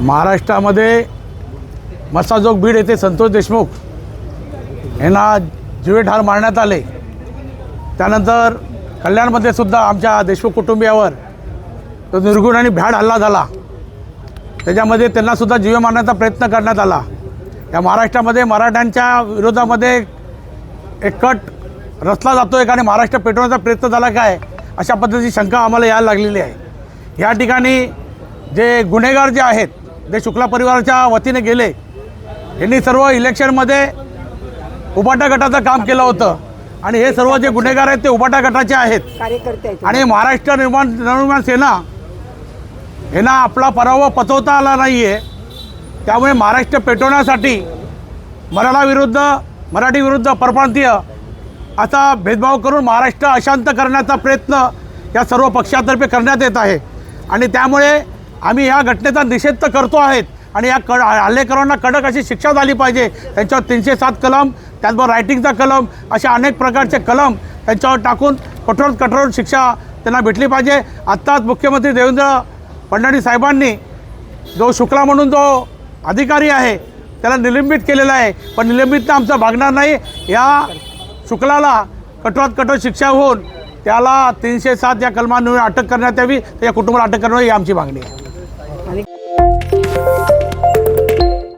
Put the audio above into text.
महाराष्ट्रामध्ये मसाजोग बीड येथे संतोष देशमुख यांना जीवे ठार मारण्यात आले. त्यानंतर कल्याणमध्ये सुद्धा आमच्या देशमुख कुटुंबियावर तो निर्गुण आणि भ्याड हल्ला झाला. त्याच्यामध्ये त्यांनासुद्धा जीवे मारण्याचा प्रयत्न करण्यात आला. या महाराष्ट्रामध्ये मराठ्यांच्या विरोधामध्ये एक कट रचला जातो आहे आणि महाराष्ट्र पेटवण्याचा प्रयत्न झाला काय? अशा पद्धतीची शंका आम्हाला यायला लागलेली आहे. या ठिकाणी जे गुन्हेगार जे आहेत जे शुक्ला परिवाराच्या वतीने गेले यांनी सर्व इलेक्शनमध्ये उबाटा गटाचं काम केलं होतं. आणि हे सर्व जे गुन्हेगार आहेत ते उबाटा गटाचे आहेत. आणि महाराष्ट्र निर्माण नवनिर्माण सेना यांना आपला पराभव पचवता आला नाही आहे त्यामुळे महाराष्ट्र पेटवण्यासाठी मराठा विरुद्ध मराठी विरुद्ध परप्रांतीय असा भेदभाव करून महाराष्ट्र अशांत करण्याचा प्रयत्न या सर्व पक्षातर्फे करण्यात येत आहे. आणि त्यामुळे आम्ही या घटनेचा निषेध तर करतो आहेत. आणि या कड हल्लेकरांना कडक अशी शिक्षा झाली पाहिजे. त्यांच्यावर तीनशे सात कलम त्याचबरोबर रायटिंगचा कलम अशा अनेक प्रकारचे कलम त्यांच्यावर टाकून कठोर कठोर शिक्षा त्यांना भेटली पाहिजे. आत्ताच मुख्यमंत्री देवेंद्र फडणवीस साहेबांनी जो शुक्ला म्हणून जो अधिकारी आहे त्याला निलंबित केलेला आहे. पण निलंबित आमचं भागणार नाही. या शुक्लाला कठोरात कठोर शिक्षा होऊन त्याला तीनशे सात या कलमांवर अटक करण्यात यावी त्या कुटुंबाला अटक करणं ही आमची मागणी आहे.